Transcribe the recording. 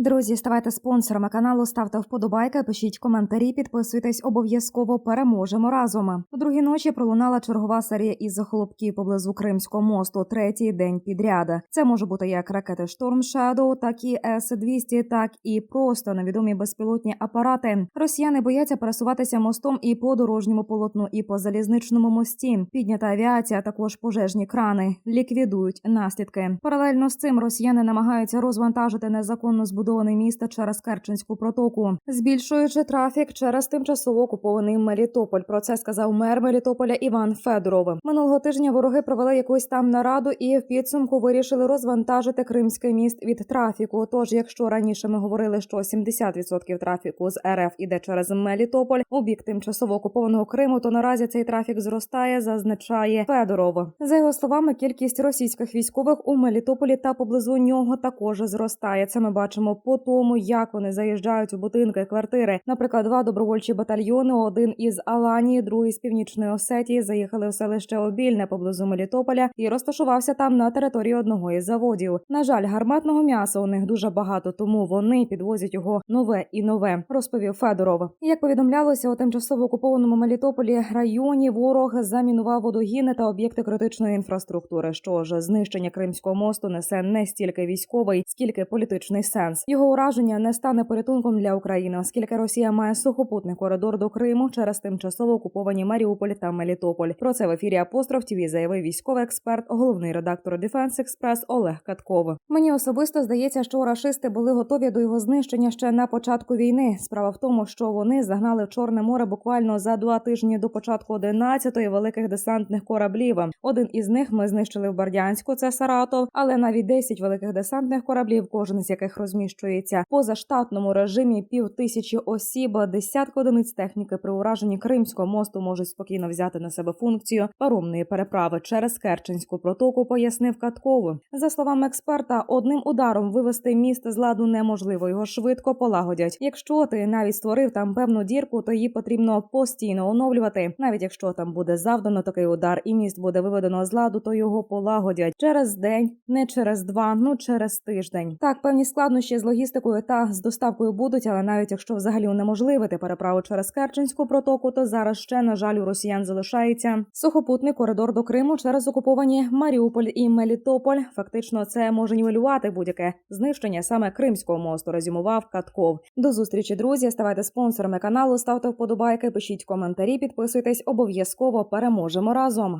Друзі, ставайте спонсорами каналу, ставте вподобайки, пишіть коментарі, підписуйтесь обов'язково. Переможемо разом. У другій ночі пролунала чергова серія із захолопків поблизу Кримського мосту. Третій день підряд. Це може бути як ракети Storm Shadow, так і С-200, так і просто невідомі безпілотні апарати. Росіяни бояться пересуватися мостом і по дорожньому полотну, і по залізничному мості. Піднята авіація, також пожежні крани ліквідують наслідки. Паралельно з цим росіяни намагаються розвантажити незаконно збудований місто через Керченську протоку, збільшуючи трафік через тимчасово окупований Мелітополь. Про це сказав мер Мелітополя Іван Федоров. Минулого тижня вороги провели якусь там нараду і в підсумку вирішили розвантажити Кримський міст від трафіку. Тож, якщо раніше ми говорили, що 70% трафіку з РФ іде через Мелітополь у бік тимчасово окупованого Криму, то наразі цей трафік зростає, зазначає Федоров. За його словами, кількість російських військових у Мелітополі та поблизу нього також зростає. Це ми бачимо по тому, як вони заїжджають у будинки, квартири. Наприклад, два добровольчі батальйони, один із Аланії, другий з північної Осетії, заїхали в селище Обільне поблизу Мелітополя і розташувався там на території одного із заводів. На жаль, гарматного м'яса у них дуже багато, тому вони підвозять його нове і нове, розповів Федоров. Як повідомлялося, у тимчасово окупованому Мелітополі районі ворог замінував водогіни та об'єкти критичної інфраструктури. Що ж, знищення Кримського мосту несе не стільки військовий, скільки політичний сенс. Його ураження не стане порятунком для України, оскільки Росія має сухопутний коридор до Криму через тимчасово окуповані Маріуполь та Мелітополь. Про це в ефірі Апостроф ТВ заявив військовий експерт, головний редактор Дефенс Експрес Олег Катков. Мені особисто здається, що рашисти були готові до його знищення ще на початку війни. Справа в тому, що вони загнали в Чорне море буквально за два тижні до початку 11-ї великих десантних кораблів. Один із них ми знищили в Бердянську, це Саратов, але навіть 10 великих десантних кораблів, кожен з яких розміщується в позаштатному режимі пів тисячі осіб, десятки одиниць техніки при ураженні Кримського мосту можуть спокійно взяти на себе функцію паромної переправи через Керченську протоку, пояснив Каткову. За словами експерта, одним ударом вивести міст з ладу неможливо. Його швидко полагодять. Якщо ти навіть створив там певну дірку, то її потрібно постійно оновлювати. Навіть якщо там буде завдано такий удар, і міст буде виведено з ладу, то його полагодять через день, не через два, ну через тиждень. Так, певні складнощі з логістикою та з доставкою будуть, але навіть якщо взагалі унеможливити переправу через Керченську протоку, то зараз ще на жаль у росіян залишається сухопутний коридор до Криму через окуповані Маріуполь і Мелітополь. Фактично, це може нівелювати будь-яке знищення саме Кримського мосту. Резюмував Катков. До зустрічі, друзі. Ставайте спонсорами каналу, ставте вподобайки, пишіть коментарі, підписуйтесь. Обов'язково переможемо разом.